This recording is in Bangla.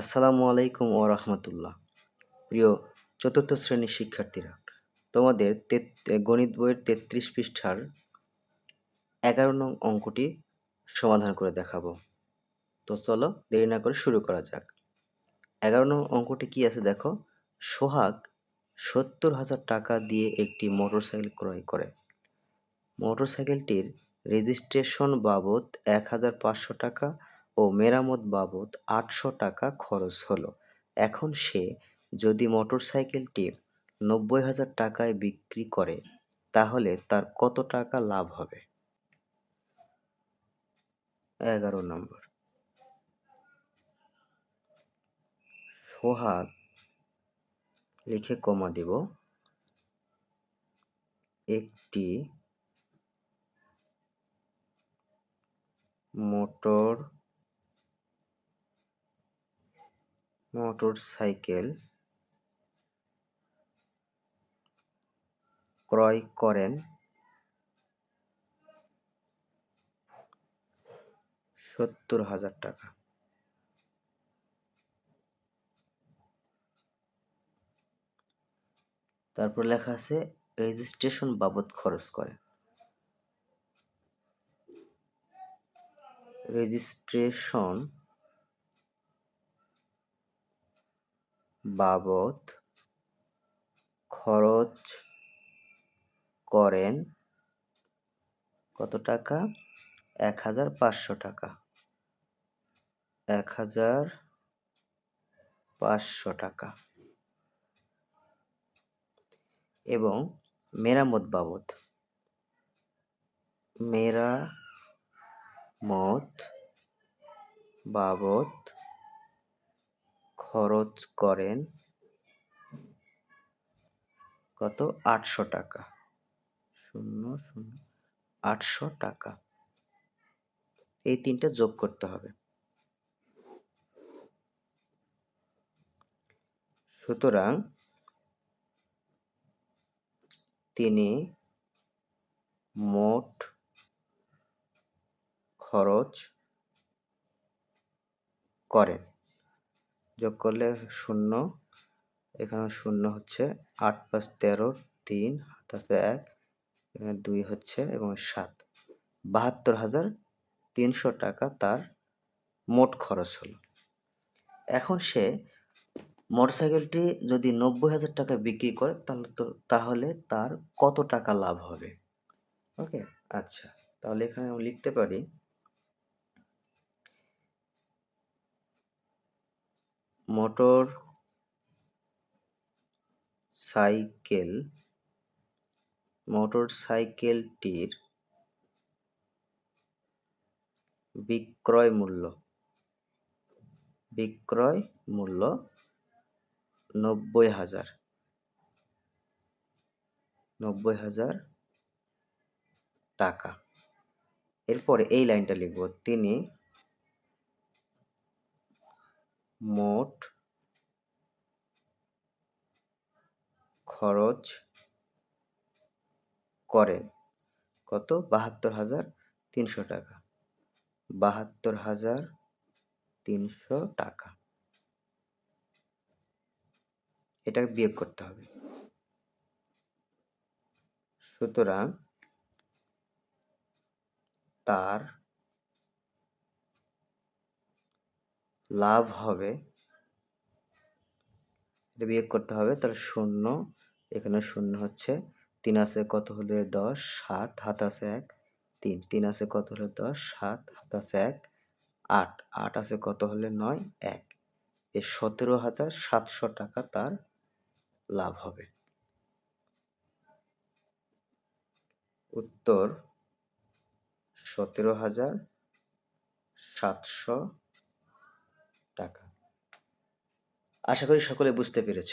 আসসালামু আলাইকুম ও রহমতুল্লাহ। প্রিয় চতুর্থ শ্রেণির শিক্ষার্থীরা, তোমাদের গণিত বইয়ের তেত্রিশ পৃষ্ঠার এগারো নং অঙ্কটি সমাধান করে দেখাবো। তো চলো দেরি না করে শুরু করা যাক। এগারো নং অঙ্কটি কি আছে দেখো? সোহাগ সত্তর হাজার টাকা দিয়ে একটি মোটরসাইকেল ক্রয় করে। মোটরসাইকেলটির রেজিস্ট্রেশন বাবদ এক হাজার পাঁচশো টাকা ও মেরামত বাবদ আটশো টাকা খরচ হলো। এখন সে যদি মোটরসাইকেলটি নব্বই হাজার টাকায় বিক্রি করে, তাহলে তার কত টাকা লাভ হবে? এগারো নম্বর। সোহাগ লিখে কমা দিব। একটি মোটর মোটরসাইকেল ক্রয় করেন সত্তর হাজার টাকা। তারপর লেখা আছে রেজিস্ট্রেশন বাবদ খরচ করে। রেজিস্ট্রেশন বাবদ খরচ করেন কত টাকা? এক হাজার পাঁচশো টাকা। এক হাজার পাঁচশো টাকা। এবং মেরামত বাবদ। মেরামত বাবদ খরচ করেন কত? আটশো টাকা। শূন্য শূন্য, আটশো টাকা। এই তিনটা যোগ করতে হবে। সুতরাং তিনি মোট খরচ করেন। যোগ করলে শূন্য। এখানে শূন্য হচ্ছে আট পাঁচ তেরো, তিন হাত আছে এক, এখানে দুই হচ্ছে এবং সাত। বাহাত্তর হাজার তিনশো টাকা তার মোট খরচ হলো। এখন সে মোটরসাইকেলটি যদি নব্বই হাজার টাকা বিক্রি করে, তাহলে তো, তাহলে তার কত টাকা লাভ হবে? ওকে আচ্ছা তাহলে এখানে আমি লিখতে পারি মোটর সাইকেল, মোটর সাইকেলটির বিক্রয় মূল্য বিক্রয় মূল্য নব্বই হাজার নব্বই হাজার টাকা। এরপরে এই লাইনটা লিখব। তিনি মোট খরচ করেন কত? বাহাত্তর হাজার তিনশো টাকা। বাহাত্তর হাজার তিনশো টাকা। এটা বিয়োগ করতে হবে। সুতরাং তার লাভ হবে, এটা বিয়োগ করতে হবে, তার শূন্য, এখানে শূন্য হচ্ছে, তিন আছে কত হলে দশ, সাত হাত আছে এক, তিন তিন আছে কত হলে দশ, সাত হাত আছে এক, আট আট আছে কত হলে নয়, এক, এই সতেরো হাজার সাতশো টাকা তার লাভ হবে। উত্তর, সতেরো হাজার সাতশো টাকা আশা করি সকলে বুঝতে পেরেছ।